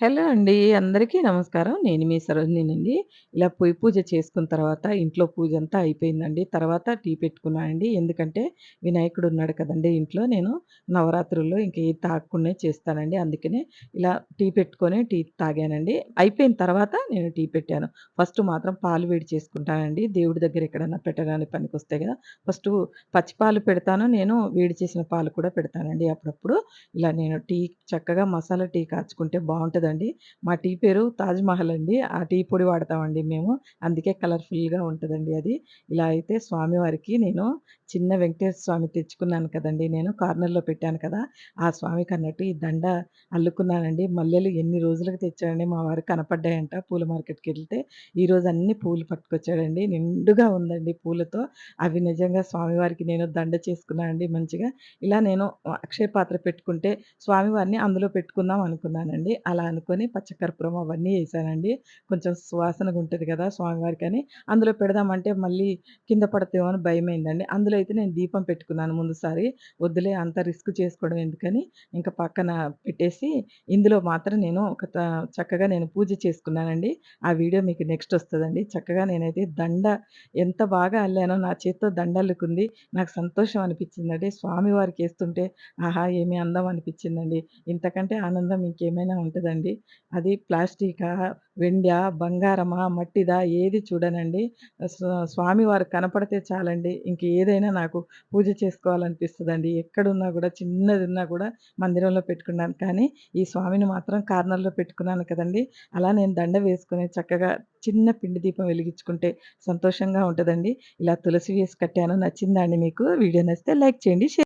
Hello అండి. అందరికీ నమస్కారం. నేను మీ సరోజినీనండి. ఇలా పొయ్యి పూజ చేసుకున్న తర్వాత ఇంట్లో పూజ అంతా అయిపోయిందండి. తర్వాత టీ పెట్టుకున్నానండి. ఎందుకంటే వినాయకుడు ఉన్నాడు కదండి ఇంట్లో. నేను నవరాత్రుల్లో ఇంక ఏది తాగకుండా చేస్తానండి. అందుకనే ఇలా టీ పెట్టుకొని టీ తాగానండి. అయిపోయిన తర్వాత నేను టీ పెట్టాను. ఫస్ట్ మాత్రం పాలు వేడి చేసుకుంటానండి. దేవుడి దగ్గర ఎక్కడన్నా పెట్టడానికి పనికొస్తాయి కదా ఫస్ట్ పచ్చి పాలు పెడతాను. నేను వేడి చేసిన పాలు కూడా పెడతానండి అప్పుడప్పుడు. ఇలా నేను టీ చక్కగా మసాలా టీ కాచుకుంటే బాగుంటుంది బావుంటదండి. మా టీ పేరు తాజ్ మహల్ అండి. ఆ టీ పొడి వాడతామండి మేము. అందుకే కలర్‌ఫుల్‌గా ఉంటుందండి అది. ఇలా అయితే స్వామివారికి నేను చిన్న వెంకటేశ్వర స్వామి తెచ్చుకున్నాను కదండి నేను కార్నర్‌లో పెట్టాను కదా! ఆ స్వామికి అన్నట్టు ఈ దండ అల్లుకున్నానండి. మల్లెలు ఎన్ని రోజులకు తెచ్చాడండి మా వారు కనపడ్డాయంట పూల మార్కెట్‌కెళ్తే. ఈరోజు అన్ని పూలు పట్టుకొచ్చాడండి. నిండుగా ఉందండి పూలతో. అవి నిజంగా స్వామివారికి నేను దండ చేసుకున్నానండి మంచిగా. ఇలా నేను అక్షయ పాత్ర పెట్టుకుంటే స్వామివారిని అందులో పెట్టుకుందాం అనుకున్నానండి. అలా అనుకొని పచ్చకర్పూరం అవన్నీ వేసానండి కొంచెం సువాసనగా ఉంటుంది కదా! స్వామివారికి అని అందులో పెడదామంటే మళ్ళీ కింద పడతామో అని భయమైందండి. అందులో అయితే నేను దీపం పెట్టుకున్నాను ముందుసారి. వద్దులే అంత రిస్క్ చేసుకోవడం ఎందుకని ఇంకా పక్కన పెట్టేసి ఇందులో మాత్రం నేను ఒక త చక్కగా నేను పూజ చేసుకున్నానండి. ఆ వీడియో మీకు నెక్స్ట్ వస్తుందండి చక్కగా నేనైతే దండ ఎంత బాగా అల్లానో నా చేత్తో దండ అల్లుకుంది. నాకు సంతోషం అనిపించిందండి. స్వామివారికి వేస్తుంటే ఆహా! ఏమి అందం అనిపించిందండి. ఇంతకంటే ఆనందం ఇంకేమైనా ఉంటుందండి అది ప్లాస్టికా, వెండా, బంగారమా, మట్టిదా ఏది చూడనండి. స్వామివారు కనపడితే చాలండి. ఇంక ఏదైనా నాకు పూజ చేసుకోవాలనిపిస్తుందండి ఎక్కడున్నా కూడా చిన్నది ఉన్నా కూడా మందిరంలో పెట్టుకున్నాను. కానీ ఈ స్వామిని మాత్రం కార్నర్‌లో పెట్టుకున్నాను కదండి అలా నేను దండ వేసుకుని చక్కగా చిన్న పిండి దీపం వెలిగించుకుంటే సంతోషంగా ఉంటుందండి ఇలా తులసి వేసి కట్టాను. నచ్చిందా అండి మీకు? వీడియో నచ్చితే లైక్ చేయండి. షేర్